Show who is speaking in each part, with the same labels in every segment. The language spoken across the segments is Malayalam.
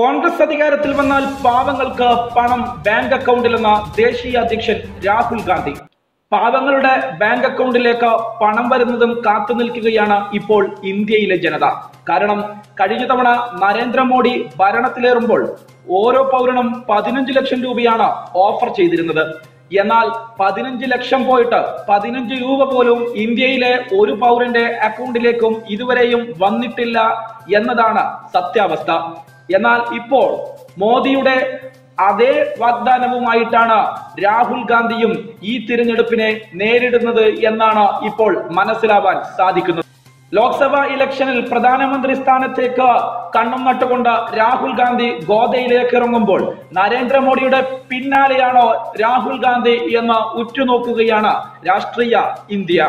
Speaker 1: കോൺഗ്രസ് അധികാരത്തിൽ വന്നാൽ പാവങ്ങൾക്ക് പണം ബാങ്ക് അക്കൗണ്ടിലെന്ന ദേശീയ അധ്യക്ഷൻ രാഹുൽ ഗാന്ധി. പാവങ്ങളുടെ ബാങ്ക് അക്കൗണ്ടിലേക്ക് പണം വരുന്നതും കാത്തു നിൽക്കുകയാണ് ഇപ്പോൾ ഇന്ത്യയിലെ ജനത. കാരണം കഴിഞ്ഞ തവണ നരേന്ദ്രമോദി ഭരണത്തിലേറുമ്പോൾ ഓരോ പൗരനും പതിനഞ്ച് ലക്ഷം രൂപയാണ് ഓഫർ ചെയ്തിരുന്നത്. എന്നാൽ പതിനഞ്ച് ലക്ഷം പോയിട്ട് പതിനഞ്ച് രൂപ പോലും ഇന്ത്യയിലെ ഒരു പൗരന്റെ അക്കൗണ്ടിലേക്കും ഇതുവരെയും വന്നിട്ടില്ല എന്നതാണ് സത്യാവസ്ഥ. എന്നാൽ ഇപ്പോൾ മോദിയുടെ അതേ വാഗ്ദാനവുമായിട്ടാണ് രാഹുൽ ഗാന്ധിയും ഈ തിരഞ്ഞെടുപ്പിനെ നേരിടുന്നത് എന്നാണ് ഇപ്പോൾ മനസ്സിലാവാൻ സാധിക്കുന്നത്. ലോക്സഭാ ഇലക്ഷനിൽ പ്രധാനമന്ത്രി സ്ഥാനത്തേക്ക് കണ്ണും നട്ടുകൊണ്ട് രാഹുൽ ഗാന്ധി ഗോദയിലേക്ക് ഇറങ്ങുമ്പോൾ നരേന്ദ്രമോദിയുടെ പിന്നാലെയാണോ രാഹുൽ ഗാന്ധി എന്ന് ഉറ്റുനോക്കുകയാണ് രാഷ്ട്രീയ ഇന്ത്യ.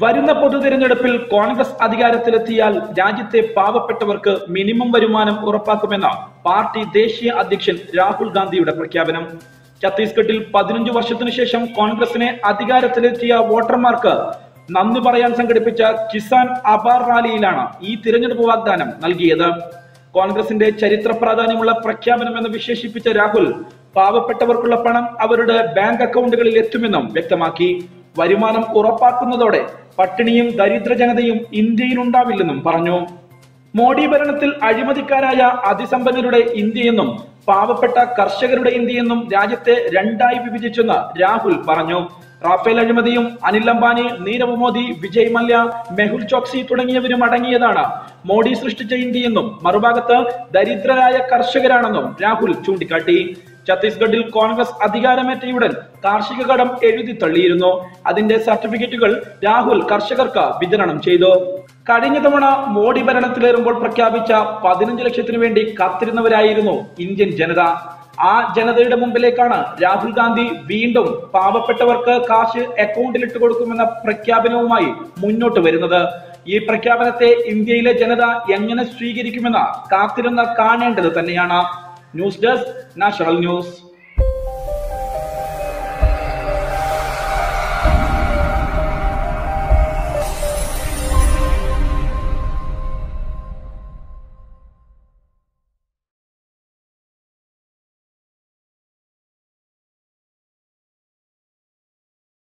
Speaker 1: വരുന്ന പൊതു തിരഞ്ഞെടുപ്പിൽ കോൺഗ്രസ് അധികാരത്തിലെത്തിയാൽ രാജ്യത്തെ പാവപ്പെട്ടവർക്ക് മിനിമം വരുമാനം ഉറപ്പാക്കുമെന്ന പാർട്ടി ദേശീയ അധ്യക്ഷൻ രാഹുൽ ഗാന്ധിയുടെ പ്രഖ്യാപനം. ഛത്തീസ്ഗഡിൽ പതിനഞ്ച് വർഷത്തിനു ശേഷം കോൺഗ്രസിനെ അധികാരത്തിലെത്തിയ വോട്ടർമാർക്ക് നന്ദി പറയാൻ സംഘടിപ്പിച്ച കിസാൻ അബാർ റാലിയിലാണ് ഈ തിരഞ്ഞെടുപ്പ് വാഗ്ദാനം നൽകിയത്. കോൺഗ്രസിന്റെ ചരിത്ര പ്രാധാന്യമുള്ള പ്രഖ്യാപനം എന്ന് വിശേഷിപ്പിച്ച രാഹുൽ പാവപ്പെട്ടവർക്കുള്ള പണം അവരുടെ ബാങ്ക് അക്കൗണ്ടുകളിൽ എത്തുമെന്നും വ്യക്തമാക്കി. വരുമാനം ഉറപ്പാക്കുന്നതോടെ പട്ടിണിയും ദരിദ്ര ജനതയും ഇന്ത്യയിൽ ഉണ്ടാവില്ലെന്നും പറഞ്ഞു. മോഡി ഭരണത്തിൽ അഴിമതിക്കാരായ അതിസമ്പന്നരുടെ ഇന്ത്യയെന്നും പാവപ്പെട്ട കർഷകരുടെ ഇന്ത്യയെന്നും രാജ്യത്തെ രണ്ടായി വിഭജിച്ചെന്ന് രാഹുൽ പറഞ്ഞു. റാഫേൽ അഴിമതിയും അനിൽ അംബാനി നീരവ് മോദി വിജയ് മല്യ മെഹുൽ ചോക്സി തുടങ്ങിയവരും അടങ്ങിയതാണ് മോഡി സൃഷ്ടിച്ച ഇന്ത്യയെന്നും മറുഭാഗത്ത് ദരിദ്രരായ കർഷകരാണെന്നും രാഹുൽ ചൂണ്ടിക്കാട്ടി. ഛത്തീസ്ഗഡിൽ കോൺഗ്രസ് അധികാരമേറ്റയുടൻ കാർഷിക കടം എഴുതി തള്ളിയിരുന്നു. അതിന്റെ സർട്ടിഫിക്കറ്റുകൾ രാഹുൽ കർഷകർക്ക് വിതരണം ചെയ്തു. കഴിഞ്ഞ തവണ മോഡി ഭരണത്തിലേറുമ്പോൾ പ്രഖ്യാപിച്ച പതിനഞ്ച് ലക്ഷത്തിനു വേണ്ടി കാത്തിരുന്നവരായിരുന്നു ഇന്ത്യൻ ജനത. ആ ജനതയുടെ മുമ്പിലേക്കാണ് രാഹുൽ ഗാന്ധി വീണ്ടും പാവപ്പെട്ടവർക്ക് കാശ് അക്കൗണ്ടിലിട്ട് കൊടുക്കുമെന്ന പ്രഖ്യാപനവുമായി മുന്നോട്ട് വരുന്നത്. ഈ പ്രഖ്യാപനത്തെ ഇന്ത്യയിലെ ജനത എങ്ങനെ സ്വീകരിക്കുമെന്ന് കാത്തിരുന്ന് കാണേണ്ടത് തന്നെയാണ്. News desk national news